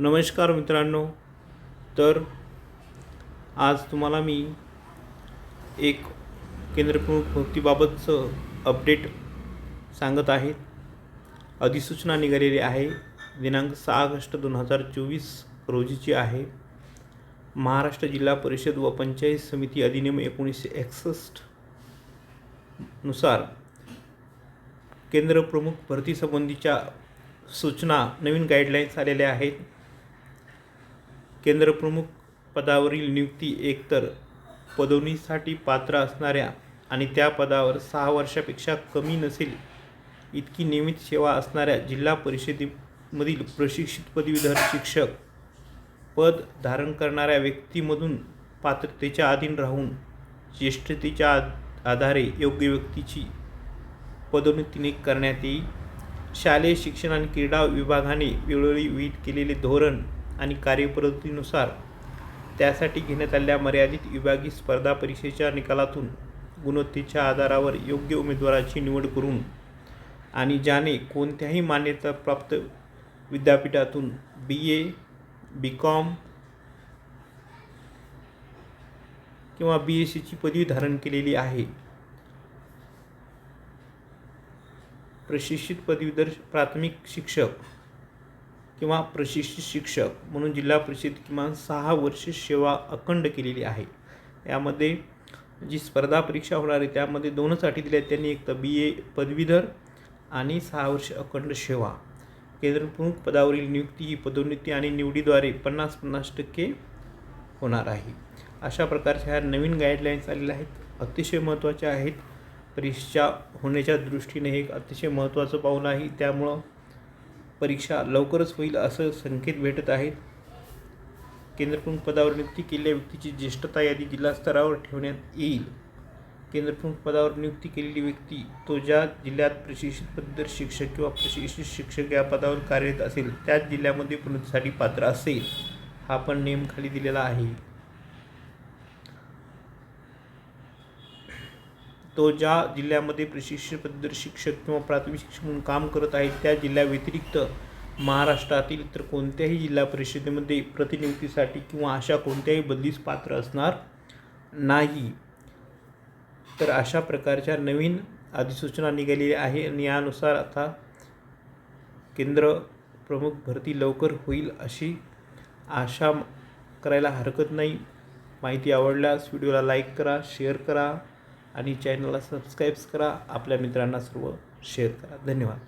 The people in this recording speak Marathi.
नमस्कार मित्रांनो. तर आज तुम्हाला मी एक केंद्रप्रमुख भक्तीबाबतचं अपडेट सांगत आहे. अधिसूचना निघालेली आहे. दिनांक सहा ऑगस्ट दोन हजार चोवीस रोजीची आहे. महाराष्ट्र जिल्हा परिषद व पंचायत समिती अधिनियम एकोणीसशे एकसष्टनुसार केंद्रप्रमुख भरतीसंबंधीच्या सूचना नवीन गाईडलाईन्स आलेल्या आहेत. केंद्रप्रमुख पदावरील नियुक्ती एकतर पदोन्नतीसाठी पात्र असणाऱ्या आणि त्या पदावर सहा वर्षापेक्षा कमी नसेल इतकी नियमित सेवा असणाऱ्या जिल्हा परिषदेमधील प्रशिक्षित पदवीधर शिक्षक पद धारण करणाऱ्या व्यक्तीमधून पात्रतेच्या अधीन राहून ज्येष्ठतेच्या आधारे योग्य व्यक्तीची पदोन्नतीने करण्यात येईल. शालेय शिक्षण आणि क्रीडा विभागाने वेळोवेळी विहित केलेले धोरण आणि कार्यपद्धतीनुसार त्यासाठी घेण्यात आलेल्या मर्यादित विभागीय स्पर्धा परीक्षेच्या निकालातून गुणवत्तेच्या आधारावर योग्य उमेदवाराची निवड करून आणि ज्याने कोणत्याही मान्यताप्राप्त विद्यापीठातून बी ए बी कॉम किंवा बी एस सीची पदवी धारण केलेली आहे. प्रशिक्षित पदवीधर प्राथमिक शिक्षक किंवा प्रशिक्षित शिक्षक म्हणून जिल्हा परिषद किमान सहा वर्ष सेवा अखंड केलेली आहे. यामध्ये जी स्पर्धा परीक्षा होणार आहे त्यामध्ये दोनच अटी दिल्या आहेत. त्यांनी एक तर बी ए पदवीधर आणि सहा वर्ष अखंड सेवा. केंद्रप्रमुख पदावरील नियुक्ती ही पदोन्नती आणि निवडीद्वारे पन्नास पन्नास टक्के होणार आहे. अशा प्रकारच्या ह्या नवीन गाईडलाईन्स आलेल्या आहेत. अतिशय महत्त्वाच्या आहेत. परीक्षा होण्याच्या दृष्टीने हे एक अतिशय महत्त्वाचं पाऊल आहे. त्यामुळं परीक्षा लवकरच होईल असं संकेत भेटत आहेत. केंद्रप्रमुख पदावर नियुक्ती केलेल्या व्यक्तीची ज्येष्ठता यादी जिल्हा स्तरावर ठेवण्यात येईल. केंद्रप्रमुख पदावर नियुक्ती केलेली व्यक्ती तो ज्या जिल्ह्यात प्रशिक्षित पद्धत शिक्षक किंवा प्रशिक्षित शिक्षक या पदावर कार्यरत असेल त्याच जिल्ह्यामध्ये पुनरुत्तीसाठी पात्र असेल हा पण नेम खाली दिलेला आहे. तो ज्या जिल्ह्यामध्ये प्रशिक्षण पद्धत शिक्षक किंवा प्राथमिक शिक्षक म्हणून काम करत आहे त्या जिल्ह्याव्यतिरिक्त महाराष्ट्रातील इतर कोणत्याही जिल्हा परिषदेमध्ये प्रतिनियुक्तीसाठी किंवा अशा कोणत्याही बदलीस पात्र असणार नाही. तर अशा प्रकारच्या नवीन अधिसूचना निघालेली आहे आणि यानुसार आता केंद्र प्रमुख भरती लवकर होईल अशी आशा करायला हरकत नाही. माहिती आवडल्यास व्हिडिओला लाईक करा शेअर करा. आणि चॅनलला सबस्क्राईब्स करा. आपल्या मित्रांना सर्व शेअर करा. धन्यवाद.